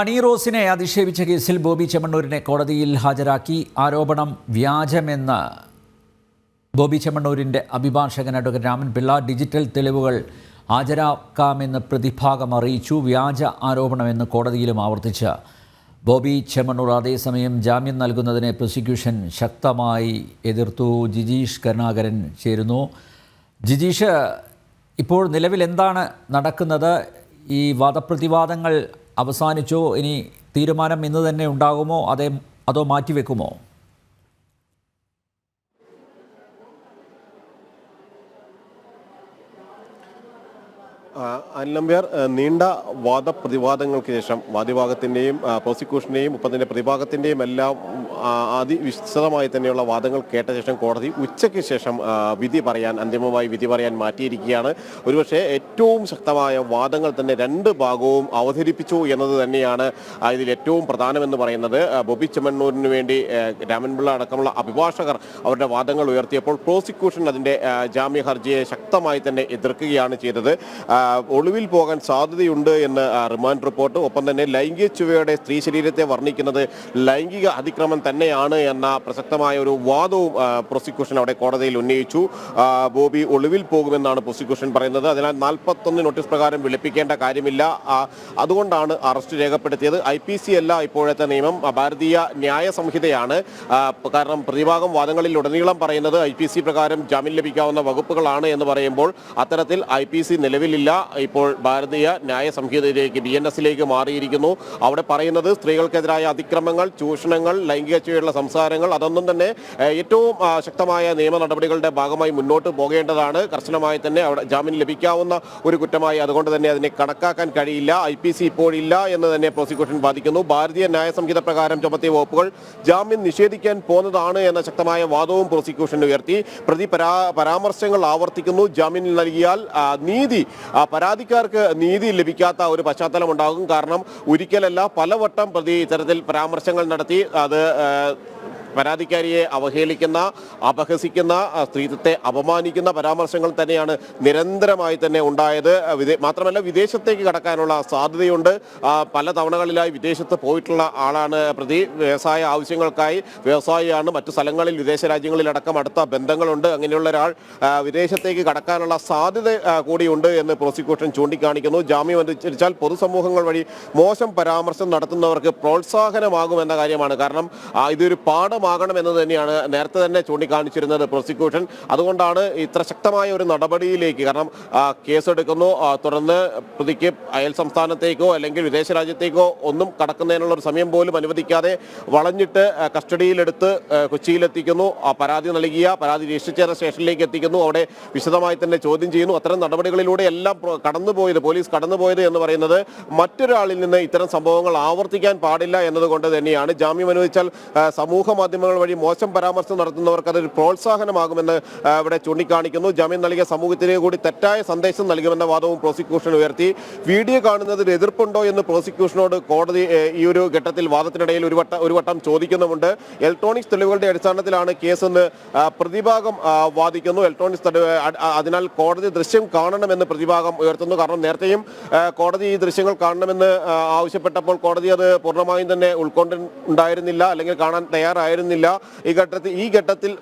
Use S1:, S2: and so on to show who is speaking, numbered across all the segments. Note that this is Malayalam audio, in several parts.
S1: ഹണി റോസിനെ അധിക്ഷേപിച്ച കേസിൽ ബോബി ചെമ്മണ്ണൂരിനെ കോടതിയിൽ ഹാജരാക്കി. ആരോപണം വ്യാജമെന്ന് ബോബി ചെമ്മണ്ണൂരിന്റെ അഭിഭാഷകൻ അഡ്വക്കേറ്റ് രാമൻ പിള്ള. ഡിജിറ്റൽ തെളിവുകൾ ഹാജരാക്കാമെന്ന് പ്രതിഭാഗം അറിയിച്ചു. വ്യാജ ആരോപണമെന്ന് കോടതിയിലും ആവർത്തിച്ച്. ബോബി ചെമ്മണ്ണൂർ അതേസമയം ജാമ്യം നൽകുന്നതിനെ പ്രോസിക്യൂഷൻ ശക്തമായി എതിർത്തു. ജിജീഷ് കരുണാകരൻ ചേരുന്നു. ജിജീഷ് ഇപ്പോൾ നിലവിൽ എന്താണ് നടക്കുന്നത്? ഈ വാദപ്രതിവാദങ്ങൾ അവസാനിച്ചോ? ഇനി തീരുമാനം ഇന്ന് തന്നെ ഉണ്ടാകുമോ? അതേ അതോ മാറ്റിവെക്കുമോ?
S2: അനിലമ്പ്യാർ നീണ്ട വാദപ്രതിവാദങ്ങൾക്ക് ശേഷം വാദിഭാഗത്തിന്റെയും പ്രോസിക്യൂഷന്റെയും ഒപ്പം തന്നെ പ്രതിഭാഗത്തിന്റെയും എല്ലാം അതിവിശദമായി തന്നെയുള്ള വാദങ്ങൾ കേട്ട ശേഷം കോടതി ഉച്ചയ്ക്ക് ശേഷം വിധി പറയാൻ അന്തിമമായി വിധി പറയാൻ മാറ്റിയിരിക്കുകയാണ്. ഒരുപക്ഷെ ഏറ്റവും ശക്തമായ വാദങ്ങൾ തന്നെ രണ്ട് ഭാഗവും അവതരിപ്പിച്ചു എന്നത് തന്നെയാണ് ഇതിൽ ഏറ്റവും പ്രധാനമെന്ന് പറയുന്നത്. ബോബി ചെമ്മണ്ണൂരിന് വേണ്ടി രാമൻപിള്ള അടക്കമുള്ള അഭിഭാഷകർ അവരുടെ വാദങ്ങൾ ഉയർത്തിയപ്പോൾ പ്രോസിക്യൂഷൻ അതിന്റെ ജാമ്യ ഹർജിയെ ശക്തമായി തന്നെ എതിർക്കുകയാണ് ചെയ്തത്. ഒളിവിൽ പോകാൻ സാധ്യതയുണ്ട് എന്ന് റിമാൻഡ് റിപ്പോർട്ട്. ഒപ്പം തന്നെ ലൈംഗിക ചുവയുടെ സ്ത്രീ ശരീരത്തെ വർണിക്കുന്നത് ലൈംഗിക അതിക്രമം തന്നെയാണ് എന്ന പ്രസക്തമായ ഒരു വാദവും പ്രോസിക്യൂഷൻ അവിടെ കോടതിയിൽ ഉന്നയിച്ചു. ബോബി ഒളിവിൽ പോകുമെന്നാണ് പ്രോസിക്യൂഷൻ പറയുന്നത്. അതിനാൽ നാൽപ്പത്തൊന്ന് നോട്ടീസ് പ്രകാരം വിളിപ്പിക്കേണ്ട കാര്യമില്ല. അതുകൊണ്ടാണ് അറസ്റ്റ് രേഖപ്പെടുത്തിയത്. ഐ പി സി അല്ല ഇപ്പോഴത്തെ നിയമം. ഭാരതീയ ന്യായ സംഹിതയാണ്. കാരണം പ്രതിഭാഗം വാദങ്ങളിൽ ഉടനീളം പറയുന്നത് ഐ പി സി പ്രകാരം ജാമ്യം ലഭിക്കാവുന്ന വകുപ്പുകളാണ് എന്ന് പറയുമ്പോൾ അത്തരത്തിൽ ഐ പി സി നിലവിലില്ല. ഇപ്പോൾ ഭാരതീയ ന്യായ സംഹിതയിലേക്ക് ബി എൻ എസിലേക്ക് മാറിയിരിക്കുന്നു. അവിടെ പറയുന്നത് സ്ത്രീകൾക്കെതിരായ അതിക്രമങ്ങൾ ചൂഷണങ്ങൾ ലൈംഗിക ചുവയുള്ള സംസാരങ്ങൾ അതൊന്നും തന്നെ ഏറ്റവും ശക്തമായ നിയമ നടപടികളുടെ ഭാഗമായി മുന്നോട്ട് പോകേണ്ടതാണ്. കർശനമായി തന്നെ അവിടെ ജാമ്യം ലഭിക്കാവുന്ന ഒരു കുറ്റമായി അതുകൊണ്ട് തന്നെ അതിനെ കണക്കാക്കാൻ കഴിയില്ല. ഐ പി സി ഇപ്പോഴില്ല എന്ന് തന്നെ പ്രോസിക്യൂഷൻ വാദിക്കുന്നു. ഭാരതീയ ന്യായ സംഹിത പ്രകാരം ചുമത്തിയ വകുപ്പുകൾ ജാമ്യം നിഷേധിക്കാൻ പോന്നതാണ് എന്ന ശക്തമായ വാദവും പ്രോസിക്യൂഷൻ ഉയർത്തി. പ്രതി പരാമർശങ്ങൾ ആവർത്തിക്കുന്നു. ജാമ്യം നൽകിയാൽ നീതി പരാതിക്കാർക്ക് നീതി ലഭിക്കാത്ത ഒരു പശ്ചാത്തലം ഉണ്ടാകും കാരണം ഒരിക്കലല്ല പലവട്ടം പ്രതി ഇത്തരത്തിൽ പരാമർശങ്ങൾ നടത്തി. അത് പരാതിക്കാരിയെ അവഹേളിക്കുന്ന അപഹസിക്കുന്ന സ്ത്രീത്വത്തെ അപമാനിക്കുന്ന പരാമർശങ്ങൾ തന്നെയാണ് നിരന്തരമായി തന്നെ ഉണ്ടായത്. മാത്രമല്ല വിദേശത്തേക്ക് കടക്കാനുള്ള സാധ്യതയുണ്ട്. പല തവണകളിലായി വിദേശത്ത് പോയിട്ടുള്ള ആളാണ് പ്രതി. വ്യവസായ ആവശ്യങ്ങൾക്കായി വ്യവസായിയാണ്. മറ്റു സ്ഥലങ്ങളിൽ വിദേശ രാജ്യങ്ങളിലടക്കം അടുത്ത ബന്ധങ്ങളുണ്ട്. അങ്ങനെയുള്ള ഒരാൾ വിദേശത്തേക്ക് കടക്കാനുള്ള സാധ്യത കൂടിയുണ്ട് എന്ന് പ്രോസിക്യൂഷൻ ചൂണ്ടിക്കാണിക്കുന്നു. ജാമ്യം അനുസരിച്ചാൽ പൊതുസമൂഹങ്ങൾ വഴി മോശം പരാമർശം നടത്തുന്നവർക്ക് പ്രോത്സാഹനമാകുമെന്ന കാര്യമാണ്. കാരണം ഇതൊരു പാഠമാകണം എന്ന് തന്നെയാണ് നേരത്തെ തന്നെ ചൂണ്ടിക്കാണിച്ചിരുന്നത് പ്രോസിക്യൂഷൻ. അതുകൊണ്ടാണ് ഇത്ര ശക്തമായ ഒരു നടപടിയിലേക്ക് കാരണം കേസെടുക്കുന്നു. തുടർന്ന് പ്രതിക്ക് അയൽ സംസ്ഥാനത്തേക്കോ അല്ലെങ്കിൽ വിദേശ രാജ്യത്തേക്കോ ഒന്നും കടക്കുന്നതിനുള്ള ഒരു സമയം പോലും അനുവദിക്കാതെ വളഞ്ഞിട്ട് കസ്റ്റഡിയിലെടുത്ത് കൊച്ചിയിലെത്തിക്കുന്നു. പരാതി നൽകിയ പരാതി രജിസ്റ്റർ ചെയ്ത സ്റ്റേഷനിലേക്ക് എത്തിക്കുന്നു. അവിടെ വിശദമായി തന്നെ ചോദ്യം ചെയ്യുന്നു. അത്തരം നടപടികളിലൂടെ എല്ലാം കടന്നുപോയത് പോലീസ് കടന്നുപോയത് എന്ന് പറയുന്നത് മറ്റൊരാളിൽ നിന്ന് ഇത്തരം സംഭവങ്ങൾ ആവർത്തിക്കാൻ പാടില്ല എന്നതുകൊണ്ട് തന്നെയാണ്. ജാമ്യം അനുവദിച്ചാൽ ആ, സമൂഹ മാധ്യമങ്ങൾ വഴി മോശം പരാമർശം നടത്തുന്നവർക്ക് അതൊരു പ്രോത്സാഹനമാകുമെന്ന് ഇവിടെ ചൂണ്ടിക്കാണിക്കുന്നു. ജാമ്യം നൽകിയ സമൂഹത്തിന് കൂടി തെറ്റായ സന്ദേശം നൽകുമെന്ന വാദവും പ്രോസിക്യൂഷൻ ഉയർത്തി. വീഡിയോ കാണുന്നതിൽ എതിർപ്പുണ്ടോ എന്ന് പ്രോസിക്യൂഷനോട് കോടതി ഈ ഒരു ഘട്ടത്തിൽ വാദത്തിനിടയിൽ ഒരു വട്ടം ഒരു വട്ടം ചോദിക്കുന്നുമുണ്ട്. ഇലക്ട്രോണിക്സ് തെളിവുകളുടെ അടിസ്ഥാനത്തിലാണ് കേസെന്ന് പ്രതിഭാഗം വാദിക്കുന്നു. ഇലക്ട്രോണിക്സ് അതിനാൽ കോടതി ദൃശ്യം കാണണമെന്ന് പ്രതിഭാഗം ഉയർത്തുന്നു. കാരണം നേരത്തെയും കോടതി ഈ ദൃശ്യങ്ങൾ കാണണമെന്ന് ആവശ്യപ്പെട്ടപ്പോൾ കോടതി അത് പൂർണമായും തന്നെ ഉൾക്കൊണ്ടുണ്ടായിരുന്നില്ല. അല്ലെങ്കിൽ കാണാൻ തയ്യാറായിരുന്നില്ല. ഈ ഘട്ടത്തിൽ ഈ ഘട്ടത്തിൽ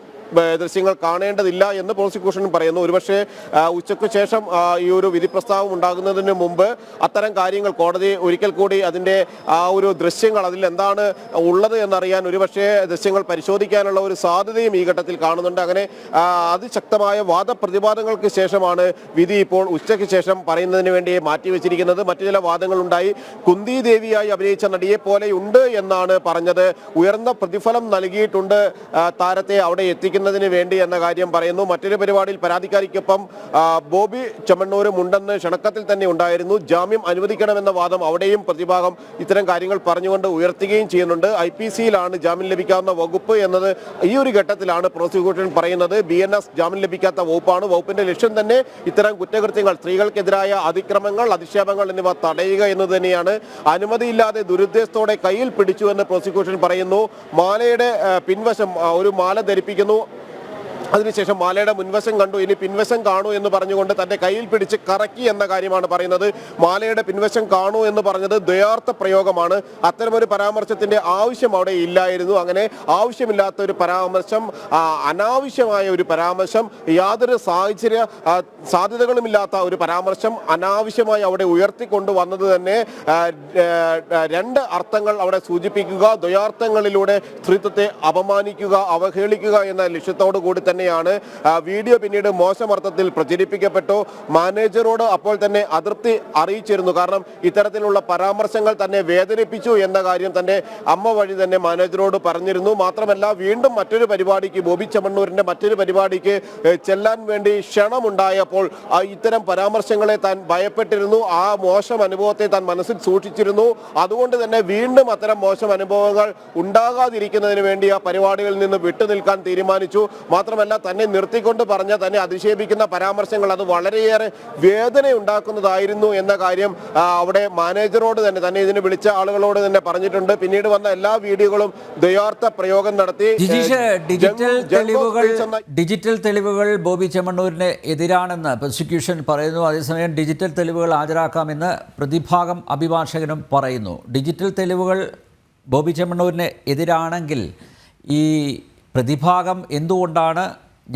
S2: ദൃശ്യങ്ങൾ കാണേണ്ടതില്ല എന്ന് പ്രോസിക്യൂഷൻ പറയുന്നു. ഒരുപക്ഷെ ഉച്ചയ്ക്ക് ശേഷം ഈ ഒരു വിധി പ്രസ്താവം ഉണ്ടാകുന്നതിന് മുമ്പ് അത്തരം കാര്യങ്ങൾ കോടതി ഒരിക്കൽ കൂടി അതിന്റെ ആ ഒരു ദൃശ്യങ്ങൾ അതിൽ എന്താണ് ഉള്ളത് എന്നറിയാൻ ഒരുപക്ഷെ ദൃശ്യങ്ങൾ പരിശോധിക്കാനുള്ള ഒരു സാധ്യതയും ഈ ഘട്ടത്തിൽ കാണുന്നുണ്ട്. അങ്ങനെ അതിശക്തമായ വാദപ്രതിവാദങ്ങൾക്ക് ശേഷമാണ് വിധി ഇപ്പോൾ ഉച്ചയ്ക്ക് ശേഷം പറയുന്നതിന് വേണ്ടി മാറ്റിവെച്ചിരിക്കുന്നത് മറ്റു ചില വാദങ്ങളുണ്ടായി. കുന്തി ദേവിയായി അഭിനയിച്ച നടിയെ പോലെയുണ്ട് എന്നാണ് പറഞ്ഞത്. ഉയർന്ന പ്രതിഫലം നൽകിയിട്ടുണ്ട്. താരത്തെ അവിടെ എത്തിക്കുന്നതിന് വേണ്ടി എന്ന കാര്യം പറയുന്നു. മറ്റൊരു പരിപാടിയിൽ പരാതിക്കാരിക്കൊപ്പം ബോബി ചെമ്മണ്ണൂരും ഉണ്ടെന്ന് ക്ഷണക്കത്തിൽ തന്നെ ഉണ്ടായിരുന്നു. ജാമ്യം അനുവദിക്കണമെന്ന വാദം അവിടെയും പ്രതിഭാഗം ഇത്തരം കാര്യങ്ങൾ പറഞ്ഞുകൊണ്ട് ഉയർത്തുകയും ചെയ്യുന്നുണ്ട്. ഐ പി സിയിലാണ് ജാമ്യം ലഭിക്കാവുന്ന വകുപ്പ് എന്നത് ഈ ഒരു ഘട്ടത്തിലാണ് പ്രോസിക്യൂഷൻ പറയുന്നത്. ബി എൻ എസ് ജാമ്യം ലഭിക്കാത്ത വകുപ്പാണ്. വകുപ്പിന്റെ ലക്ഷ്യം തന്നെ ഇത്തരം കുറ്റകൃത്യങ്ങൾ സ്ത്രീകൾക്കെതിരായ അതിക്രമങ്ങൾ അധിക്ഷേപങ്ങൾ എന്നിവ തടയുക എന്ന് തന്നെയാണ്. അനുമതിയില്ലാതെ ദുരുദ്ദേശത്തോടെ കയ്യിൽ പിടിച്ചു എന്ന് പ്രോസിക്യൂഷൻ പറയുന്നു. മാലയുടെ പിൻവശം ഒരു മാല ധരിപ്പിക്കുന്നു. അതിനുശേഷം മാലയുടെ മുൻവശം കണ്ടു. ഇനി പിൻവശം കാണൂ എന്ന് പറഞ്ഞുകൊണ്ട് തന്റെ കയ്യിൽ പിടിച്ച് കറക്കി എന്ന കാര്യമാണ് പറയുന്നത്. മാലയുടെ പിൻവശം കാണൂ എന്ന് പറഞ്ഞത് ദയാർത്ഥ പ്രയോഗമാണ്. അത്തരമൊരു പരാമർശത്തിന്റെ ആവശ്യം അവിടെ ഇല്ലായിരുന്നു. അങ്ങനെ ആവശ്യമില്ലാത്ത ഒരു പരാമർശം അനാവശ്യമായ ഒരു പരാമർശം യാതൊരു സാഹചര്യ സാധ്യതകളുമില്ലാത്ത ഒരു പരാമർശം അനാവശ്യമായി അവിടെ ഉയർത്തിക്കൊണ്ട് വന്നത് തന്നെ രണ്ട് അർത്ഥങ്ങൾ അവിടെ സൂചിപ്പിക്കുക ദ്വയാർത്ഥങ്ങളിലൂടെ സ്ത്രീത്വത്തെ അപമാനിക്കുക അവഹേളിക്കുക എന്ന ലക്ഷ്യത്തോടു കൂടി തന്നെയാണ്. വീഡിയോ പിന്നീട് മോശം അർത്ഥത്തിൽ പ്രചരിപ്പിക്കപ്പെട്ടു. മാനേജറോട് അപ്പോൾ തന്നെ അതൃപ്തി അറിയിച്ചിരുന്നു. കാരണം ഇത്തരത്തിലുള്ള പരാമർശങ്ങൾ തന്നെ വേദനിപ്പിച്ചു എന്ന കാര്യം തന്നെ അമ്മ വഴി തന്നെ മാനേജറോട് പറഞ്ഞിരുന്നു. മാത്രമല്ല വീണ്ടും മറ്റൊരു പരിപാടിക്ക് ബോബി ചെമ്മണ്ണൂരിന്റെ മറ്റൊരു പരിപാടിക്ക് ചെല്ലാൻ വേണ്ടി ക്ഷണമുണ്ടായപ്പോൾ ഇത്തരം പരാമർശങ്ങളെ താൻ ഭയപ്പെട്ടിരുന്നു. ആ മോശം അനുഭവത്തെ താൻ മനസ്സിൽ സൂക്ഷിച്ചിരുന്നു. അതുകൊണ്ട് തന്നെ വീണ്ടും അത്തരം മോശം അനുഭവങ്ങൾ ഉണ്ടാകാതിരിക്കുന്നതിന് വേണ്ടി ആ പരിപാടികളിൽ നിന്ന് വിട്ടുനിൽക്കാൻ തീരുമാനിച്ചു. മാത്രമല്ല തന്നെ നിർത്തിക്കൊണ്ട് പറഞ്ഞ തന്നെ അധിക്ഷേപിക്കുന്ന പരാമർശങ്ങൾ അത് വളരെയേറെ വേദന ഉണ്ടാക്കുന്നതായിരുന്നു എന്ന കാര്യം അവിടെ മാനേജറോട് തന്നെ തന്നെ ഇതിന് വിളിച്ച ആളുകളോട് തന്നെ പറഞ്ഞിട്ടുണ്ട്. പിന്നീട് വന്ന എല്ലാ വീഡിയോകളും ദയാർത്ഥ പ്രയോഗം നടത്തി.
S1: ഡിജിറ്റൽ തെളിവുകൾ ഡിജിറ്റൽ തെളിവുകൾ ബോബി ചെമ്മണ്ണൂരിന് എതിരാണെന്ന് പ്രോസിക്യൂഷൻ പറയുന്നു. അതേസമയം ഡിജിറ്റൽ തെളിവുകൾ ഹാജരാക്കാമെന്ന് പ്രതിഭാഗം അഭിഭാഷകനും പറയുന്നു. ഡിജിറ്റൽ തെളിവുകൾ ബോബി ചെമ്മണ്ണൂരിന് എതിരാണെങ്കിൽ ഈ പ്രതിഭാഗം എന്തുകൊണ്ടാണ്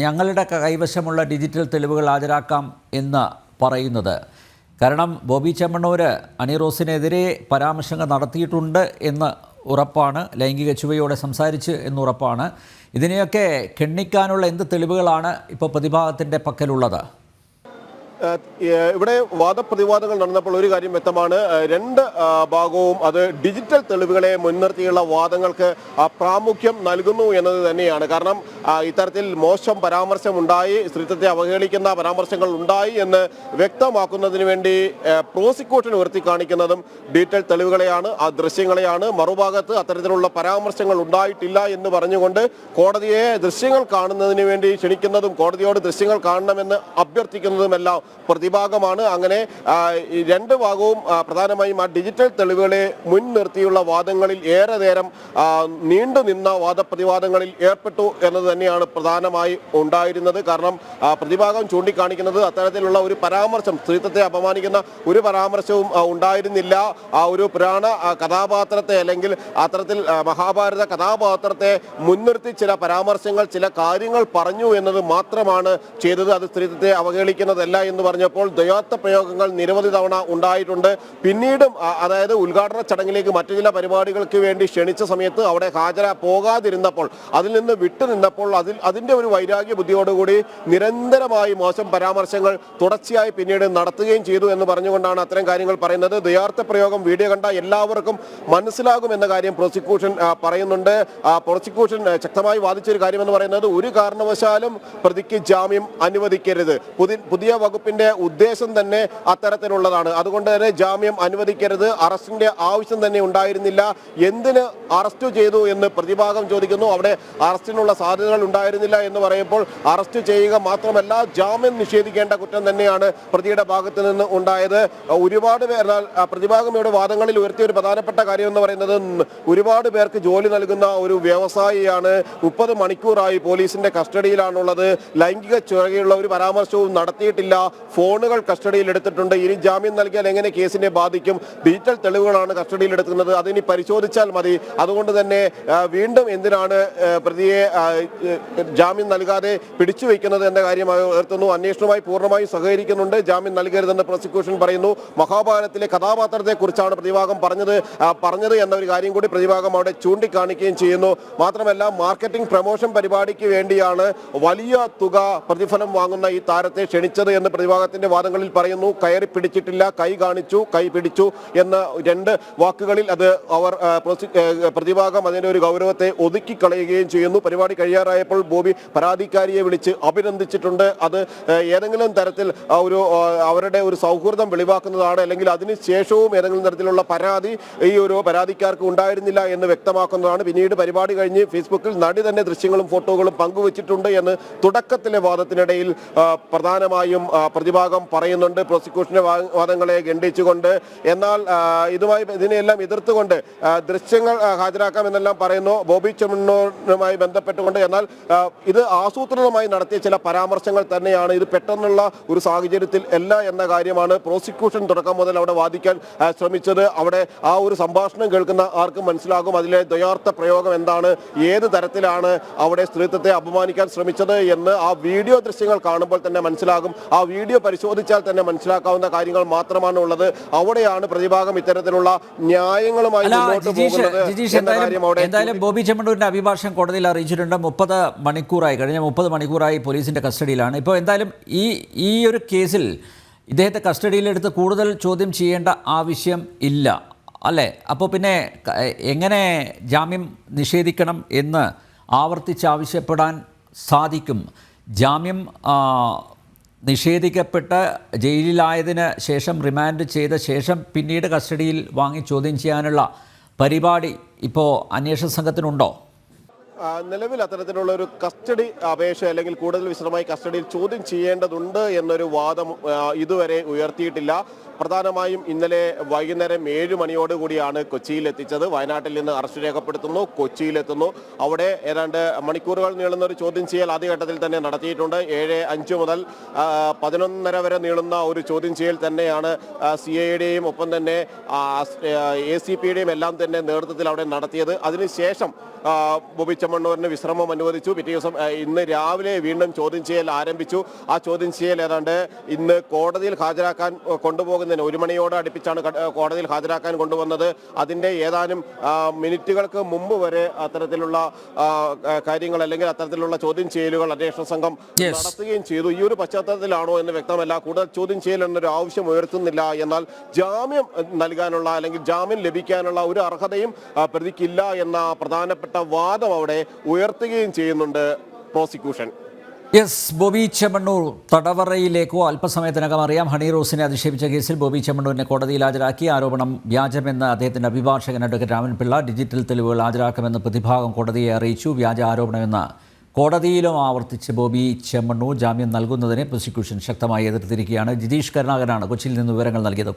S1: ഞങ്ങളുടെ കൈവശമുള്ള ഡിജിറ്റൽ തെളിവുകൾ ഹാജരാക്കാം എന്ന് പറയുന്നത്? കാരണം ബോബി ചെമ്മണ്ണൂർ അണിറോസിനെതിരെ പരാമർശങ്ങൾ നടത്തിയിട്ടുണ്ട് എന്ന് ഉറപ്പാണ്. ലൈംഗിക ചുവയോടെ സംസാരിച്ച് എന്നുറപ്പാണ് ഇതിനെയൊക്കെ കെണ്ണിക്കാനുള്ള എന്ത് തെളിവുകളാണ് ഇപ്പോൾ പ്രതിഭാഗത്തിന്റെ പക്കലുള്ളത്?
S2: ഇവിടെ വാദപ്രതിവാദങ്ങൾ നടന്നപ്പോൾ ഒരു കാര്യം വ്യക്തമാണ്. രണ്ട് ഭാഗവും അത് ഡിജിറ്റൽ തെളിവുകളെ മുൻനിർത്തിയുള്ള വാദങ്ങൾക്ക് പ്രാമുഖ്യം നൽകുന്നു എന്നത് തന്നെയാണ്. കാരണം ഇത്തരത്തിൽ മോശം പരാമർശം ഉണ്ടായി സ്ത്രീത്വത്തെ അവഹേളിക്കുന്ന പരാമർശങ്ങൾ ഉണ്ടായി എന്ന് വ്യക്തമാക്കുന്നതിന് വേണ്ടി പ്രോസിക്യൂഷൻ ഉയർത്തി കാണിക്കുന്നതും ഡിജിറ്റൽ തെളിവുകളെയാണ് ആ ദൃശ്യങ്ങളെയാണ്. മറുഭാഗത്ത് അത്തരത്തിലുള്ള പരാമർശങ്ങൾ ഉണ്ടായിട്ടില്ല എന്ന് പറഞ്ഞുകൊണ്ട് കോടതിയെ ദൃശ്യങ്ങൾ കാണുന്നതിന് വേണ്ടി ക്ഷണിക്കുന്നതും കോടതിയോട് ദൃശ്യങ്ങൾ കാണണമെന്ന് അഭ്യർത്ഥിക്കുന്നതുമെല്ലാം പ്രതിഭാഗമാണ്. അങ്ങനെ രണ്ട് ഭാഗവും പ്രധാനമായും ആ ഡിജിറ്റൽ തെളിവുകളെ മുൻനിർത്തിയുള്ള വാദങ്ങളിൽ ഏറെ നേരം നീണ്ടു നിന്ന വാദപ്രതിവാദങ്ങളിൽ ഏർപ്പെട്ടു എന്നത് തന്നെയാണ് പ്രധാനമായി ഉണ്ടായിരുന്നത്. കാരണം പ്രതിഭാഗം ചൂണ്ടിക്കാണിക്കുന്നത് അത്തരത്തിലുള്ള ഒരു പരാമർശം സ്ത്രീത്വത്തെ അപമാനിക്കുന്ന ഒരു പരാമർശവും ഉണ്ടായിരുന്നില്ല. ആ ഒരു പുരാണ കഥാപാത്രത്തെ അല്ലെങ്കിൽ അത്തരത്തിൽ മഹാഭാരത കഥാപാത്രത്തെ മുൻനിർത്തി ചില പരാമർശങ്ങൾ ചില കാര്യങ്ങൾ പറഞ്ഞു എന്നത് മാത്രമാണ് ചെയ്തത്. അത് സ്ത്രീത്വത്തെ അവഹേളിക്കുന്നതല്ല എന്ന് പറഞ്ഞപ്പോൾ ദ്വയാർത്ഥ പ്രയോഗങ്ങൾ നിരവധി തവണ ഉണ്ടായിട്ടുണ്ട്. പിന്നീടും അതായത് ഉദ്ഘാടന ചടങ്ങിലേക്ക് മറ്റു ചില പരിപാടികൾക്ക് വേണ്ടി ക്ഷണിച്ച സമയത്ത് അവിടെ ഹാജരാ പോകാതിരുന്നപ്പോൾ അതിൽ നിന്ന് വിട്ടുനിന്നപ്പോൾ അതിൽ അതിന്റെ ഒരു വൈരാഗ്യ ബുദ്ധിയോടുകൂടി നിരന്തരമായി മോശം പരാമർശങ്ങൾ തുടർച്ചയായി പിന്നീട് നടത്തുകയും ചെയ്തു എന്ന് പറഞ്ഞുകൊണ്ടാണ് അത്തരം കാര്യങ്ങൾ പറയുന്നത്. ദ്വയാർത്ഥ പ്രയോഗം വീഡിയോ കണ്ട എല്ലാവർക്കും മനസ്സിലാകും എന്ന കാര്യം പ്രോസിക്യൂഷൻ പറയുന്നുണ്ട്. പ്രോസിക്യൂഷൻ ശക്തമായി വാദിച്ചൊരു കാര്യമെന്ന് പറയുന്നത് ഒരു കാരണവശാലും പ്രതിക്ക് ജാമ്യം അനുവദിക്കരുത്. പുതിയ പുതിയ വകുപ്പിന്റെ ഉദ്ദേശം തന്നെ അത്തരത്തിലുള്ളതാണ്. അതുകൊണ്ട് തന്നെ ജാമ്യം അനുവദിക്കരുത്. അറസ്റ്റിന്റെ ആവശ്യം തന്നെ ഉണ്ടായിരുന്നില്ല. എന്തിന് അറസ്റ്റ് ചെയ്തു എന്ന് പ്രതിഭാഗം ചോദിക്കുന്നു. അവിടെ അറസ്റ്റിനുള്ള സാധ്യതകൾ ഉണ്ടായിരുന്നില്ല എന്ന് പറയുമ്പോൾ അറസ്റ്റ് ചെയ്യുക മാത്രമല്ല ജാമ്യം നിഷേധിക്കേണ്ട കുറ്റം തന്നെയാണ് പ്രതിയുടെ ഭാഗത്ത് നിന്ന് ഉണ്ടായത്. ഒരുപാട് പേർ പ്രതിഭാഗം ഇവിടെ വാദങ്ങളിൽ ഉയർത്തിയ ഒരു പ്രധാനപ്പെട്ട കാര്യം എന്ന് പറയുന്നത് ഒരുപാട് പേർക്ക് ജോലി നൽകുന്ന ഒരു വ്യവസായിയാണ്. മുപ്പത് മണിക്കൂറായി പോലീസിന്റെ കസ്റ്റഡിയിലാണുള്ളത്. ലൈംഗിക ചുരകയുള്ള ഒരു പരാമർശവും നടത്തിയിട്ടില്ല. ഫോണുകൾ കസ്റ്റഡിയിൽ എടുത്തിട്ടുണ്ട്. ഇനി ജാമ്യം നൽകിയാൽ എങ്ങനെ കേസിനെ ബാധിക്കും? ഡിജിറ്റൽ തെളിവുകളാണ് കസ്റ്റഡിയിൽ എടുക്കുന്നത്. അതിനി പരിശോധിച്ചാൽ മതി. അതുകൊണ്ട് തന്നെ വീണ്ടും എന്തിനാണ് പ്രതിയെ ജാമ്യം നൽകാതെ പിടിച്ചു വയ്ക്കുന്നത് എന്ന കാര്യമായി ഉയർത്തുന്നു. അന്വേഷണവുമായി പൂർണമായും സഹകരിക്കുന്നുണ്ട്. ജാമ്യം നൽകരുതെന്ന് പ്രോസിക്യൂഷൻ പറയുന്നു. മഹാഭാരതത്തിലെ കഥാപാത്രത്തെ കുറിച്ചാണ് പ്രതിഭാഗം പറഞ്ഞത്. പറഞ്ഞത് എന്ന ഒരു കാര്യം കൂടി പ്രതിഭാഗം അവിടെ ചൂണ്ടിക്കാണിക്കുകയും ചെയ്യുന്നു. മാത്രമല്ല മാർക്കറ്റിംഗ് പ്രമോഷൻ പരിപാടിക്ക് വേണ്ടിയാണ് വലിയ തുക പ്രതിഫലം വാങ്ങുന്ന ഈ താരത്തെ ക്ഷണിച്ചത് എന്ന് പ്രതിഭാഗത്തിന്റെ വാദങ്ങളിൽ പറയുന്നു കയറി പിടിച്ചിട്ടില്ല കൈ കാണിച്ചു കൈ പിടിച്ചു എന്ന രണ്ട് വാക്കുകളിൽ അത് അവർ പ്രതിഭാഗം അതിന്റെ ഒരു ഗൗരവത്തെ ഒതുക്കി കളയുകയും ചെയ്യുന്നു. പരിപാടി കഴിയാറായപ്പോൾ ബോബി പരാതിക്കാരിയെ വിളിച്ച് അഭിനന്ദിച്ചിട്ടുണ്ട്. അത് ഏതെങ്കിലും തരത്തിൽ ഒരു അവരുടെ ഒരു സൗഹൃദം വെളിവാക്കുന്നതാണ് അല്ലെങ്കിൽ അതിന് ശേഷവും ഏതെങ്കിലും തരത്തിലുള്ള പരാതി ഈ ഒരു പരാതിക്കാർക്ക് ഉണ്ടായിരുന്നില്ല എന്ന് വ്യക്തമാക്കുന്നതാണ്. പിന്നീട് പരിപാടി കഴിഞ്ഞ് ഫേസ്ബുക്കിൽ നടി തന്നെ ദൃശ്യങ്ങളും ഫോട്ടോകളും പങ്കുവച്ചിട്ടുണ്ട് എന്ന് തുടക്കത്തിലെ വാദത്തിനിടയിൽ പ്രധാനമായും പ്രതിഭാഗം പറയുന്നുണ്ട് പ്രോസിക്യൂഷന്റെ വാദങ്ങളെ ഖണ്ഡിച്ചുകൊണ്ട്. എന്നാൽ ഇതുമായി ഇതിനെല്ലാം എതിർത്തുകൊണ്ട് ദൃശ്യങ്ങൾ ഹാജരാക്കാം എന്നെല്ലാം പറയുന്നു. ബോബി ചെമ്മണ്ണൂരുമായി ബന്ധപ്പെട്ടുകൊണ്ട് എന്നാൽ ഇത് ആസൂത്രിതമായി നടത്തിയ ചില പരാമർശങ്ങൾ തന്നെയാണ്. ഇത് പെട്ടെന്നുള്ള ഒരു സാഹചര്യത്തിൽ അല്ല എന്ന കാര്യമാണ് പ്രോസിക്യൂഷൻ തുടക്കം മുതൽ അവിടെ വാദിക്കാൻ ശ്രമിച്ചത്. അവിടെ ആ ഒരു സംഭാഷണം കേൾക്കുന്ന ആർക്കും മനസ്സിലാകും. അതിലെ ദ്വയാർത്ഥ പ്രയോഗം എന്താണ്? ഏത് തരത്തിലാണ് അവിടെ സ്ത്രീത്വത്തെ അപമാനിക്കാൻ ശ്രമിച്ചത് എന്ന് ആ വീഡിയോ ദൃശ്യങ്ങൾ കാണുമ്പോൾ തന്നെ മനസ്സിലാകും. ആ വീഡിയോ പരിശോധിച്ചാൽ തന്നെ മനസ്സിലാക്കാവുന്ന കാര്യങ്ങൾ മാത്രമാണ് ഉള്ളത്. അവിടെയാണ് പ്രതിഭാഗം ഇത്തരത്തിലുള്ള ന്യായങ്ങളുമായി മുന്നോട്ട് പോകുന്നത്
S1: എന്തായാലും ബോബി ചെമ്മണ്ടൂരിന്റെ അഭിഭാഷകൻ കോടതിയിൽ അറിയിച്ചിട്ടുണ്ട്. മുപ്പത് മണിക്കൂറായി കഴിഞ്ഞ മുപ്പത് മണിക്കൂറായി പോലീസിന്റെ കസ്റ്റഡിയിലാണ്. ഇപ്പോൾ എന്തായാലും ഈ ഈ ഒരു കേസിൽ ഇദ്ദേഹത്തെ കസ്റ്റഡിയിലെടുത്ത് കൂടുതൽ ചോദ്യം ചെയ്യേണ്ട ആവശ്യം ഇല്ല അല്ലേ? അപ്പോൾ പിന്നെ എങ്ങനെ ജാമ്യം നിഷേധിക്കണം എന്ന് ആവർത്തിച്ച് ആവശ്യപ്പെടാൻ സാധിക്കും? ജാമ്യം നിഷേധിക്കപ്പെട്ട് ജയിലിലായതിന് ശേഷം റിമാൻഡ് ചെയ്ത ശേഷം പിന്നീട് കസ്റ്റഡിയിൽ വാങ്ങി ചോദ്യം ചെയ്യാനുള്ള പരിപാടി ഇപ്പോൾ അന്വേഷണ സംഘത്തിനുണ്ടോ?
S2: നിലവിൽ അത്തരത്തിലുള്ള ഒരു കസ്റ്റഡി അപേക്ഷ അല്ലെങ്കിൽ കൂടുതൽ വിശദമായി കസ്റ്റഡിയിൽ ചോദ്യം ചെയ്യേണ്ടതുണ്ട് എന്നൊരു വാദം ഇതുവരെ ഉയർത്തിയിട്ടില്ല. പ്രധാനമായും ഇന്നലെ വൈകുന്നേരം ഏഴ് മണിയോടുകൂടിയാണ് കൊച്ചിയിൽ എത്തിച്ചത്. വയനാട്ടിൽ നിന്ന് അറസ്റ്റ് രേഖപ്പെടുത്തുന്നു കൊച്ചിയിലെത്തുന്നു അവിടെ ഏതാണ്ട് മണിക്കൂറുകൾ നീളുന്ന ഒരു ചോദ്യം ചെയ്യൽ ആദ്യഘട്ടത്തിൽ തന്നെ നടത്തിയിട്ടുണ്ട്. ഏഴ് അഞ്ച് മുതൽ പതിനൊന്നര വരെ നീളുന്ന ഒരു ചോദ്യം ചെയ്യൽ തന്നെയാണ് സി ഐയുടെയും ഒപ്പം തന്നെ എ സി പിയുടെയും എല്ലാം തന്നെ നേതൃത്വത്തിൽ അവിടെ നടത്തിയത്. അതിനുശേഷം ആ, ബോബി ചെമ്മണ്ണൂരിന് വിശ്രമം അനുവദിച്ചു. പിറ്റേ ദിവസം ഇന്ന് രാവിലെ വീണ്ടും ചോദ്യം ചെയ്യൽ ആരംഭിച്ചു. ആ ചോദ്യം ചെയ്യൽ ഏതാണ്ട് ഇന്ന് കോടതിയിൽ ഹാജരാക്കാൻ കൊണ്ടുപോകുന്നതിന് ഒരു മണിയോട് അടുപ്പിച്ചാണ് കോടതിയിൽ ഹാജരാക്കാൻ കൊണ്ടുവന്നത്. അതിന്റെ ഏതാനും മിനിറ്റുകൾക്ക് മുമ്പ് വരെ അത്തരത്തിലുള്ള കാര്യങ്ങൾ അല്ലെങ്കിൽ അത്തരത്തിലുള്ള ചോദ്യം ചെയ്യലുകൾ അന്വേഷണ സംഘം. നടത്തുകയും ചെയ്തു. ഈ ഒരു പശ്ചാത്തലത്തിലാണോ എന്ന് വ്യക്തമല്ല. കൂടുതൽ ചോദ്യം ചെയ്യൽ എന്നൊരു ആവശ്യം ഉയർത്തുന്നില്ല. എന്നാൽ ജാമ്യം നൽകാനുള്ള അല്ലെങ്കിൽ ജാമ്യം ലഭിക്കാനുള്ള ഒരു അർഹതയും പ്രതിക്കില്ല എന്ന പ്രധാനപ്പെട്ട വാദം അവിടെ ഉയർത്തുകയും ചെയ്യുന്നുണ്ട് പ്രോസിക്യൂഷൻ.
S1: യെസ് ബോബി ചെമ്മണ്ണൂർ തടവറയിലേക്കോ അല്പസമയത്തിനകം അറിയാം ഹണി റോസിനെ അധിക്ഷേപിച്ച കേസിൽ ബോബി ചെമ്മണ്ണൂരിനെ കോടതിയിൽ ഹാജരാക്കി. ആരോപണം വ്യാജമെന്ന് അദ്ദേഹത്തിന്റെ അഭിഭാഷകൻ അഡ്വക്കേറ്റ് രാമൻപിള്ള ഡിജിറ്റൽ തെളിവുകൾ ഹാജരാക്കുമെന്ന് പ്രതിഭാഗം കോടതിയെ അറിയിച്ചു. വ്യാജ ആരോപണമെന്ന് കോടതിയിലും ആവർത്തിച്ച് ബോബി ചെമ്മണ്ണൂർ ജാമ്യം നൽകുന്നതിനെ പ്രോസിക്യൂഷൻ ശക്തമായി എതിർത്തിരിക്കുകയാണ്. ജിതീഷ് കരുണാകരനാണ് കൊച്ചിയിൽ നിന്ന് വിവരങ്ങൾ നൽകിയത്.